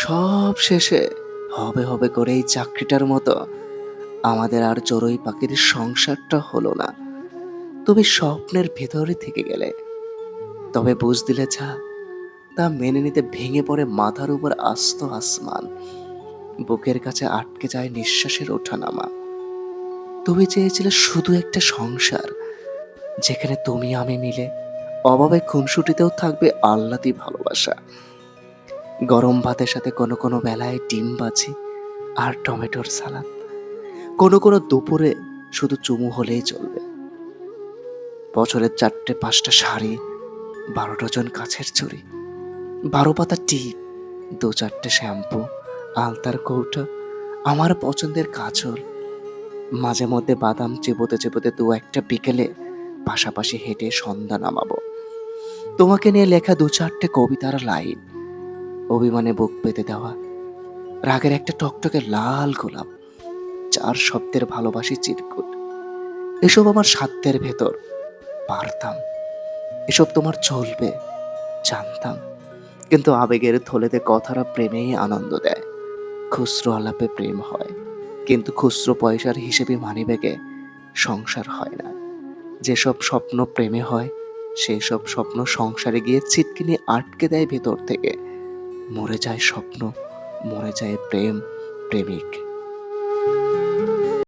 সব শেষে হবে হবে করে এই চাকরিটার মতো আমাদের আর চড়ুই পাখির সংসারটা হলো না। তুমি স্বপ্নের ভেতরে থেকে গেলে। তবে বুঝ দিলে যা, তা মেনে নিতে ভেঙে পড়ে মাথার উপর আস্ত আসমান। বুকের কাছে আটকে যায় নিঃশ্বাসের ওঠানামা। তুমি চেয়েছিলে শুধু একটা সংসার, যেখানে তুমি আমি মিলে অভাবে খুনসুটিতেও থাকবে আহ্লাদি ভালোবাসা। গরম ভাতের সাথে কোনো কোনো বেলায় ডিম বাজি আর টমেটোর সালাদ। কোনো কোনো দুপুরে শুধু চুমু হলেই চলবে। বছরের চারটে পাঁচটা শাড়ি, বারো ডজন কাছের চুড়ি, বারো পাতা টিপ দু চারটে শ্যাম্পু, আলতার কৌটো, আমার পছন্দের কাজল, মাঝে মধ্যে বাদাম চেপোতে চেপোতে দু একটা বিকেলে পাশাপাশি হেঁটে সন্ধ্যা নামাবো। তোমাকে নিয়ে লেখা দু চারটে কবিতার লাইন। অভিমানে বুক পেতে দেওয়া। রাগের একটা টকটকে লাল গোলাপ চার শব্দের ভালোবাসি চিরকুট। এসব আমার সাধ্যের ভেতর, পারতাম। এসব তোমার চলবে, জানতাম। কিন্তু আবেগের থলেতে কথারা প্রেমেই আনন্দ দেয়। খুচরো আলাপে প্রেম হয়, কিন্তু খুচরো পয়সার হিসেবে মানিব্যাগে সংসার হয় না। যেসব স্বপ্ন প্রেমে হয় সেই সব স্বপ্ন সংসারে গিয়ে ছিটকিনি আটকে দেয় ভেতর থেকে। মরে যায় স্বপ্ন মরে যায় প্রেম প্রেমিক।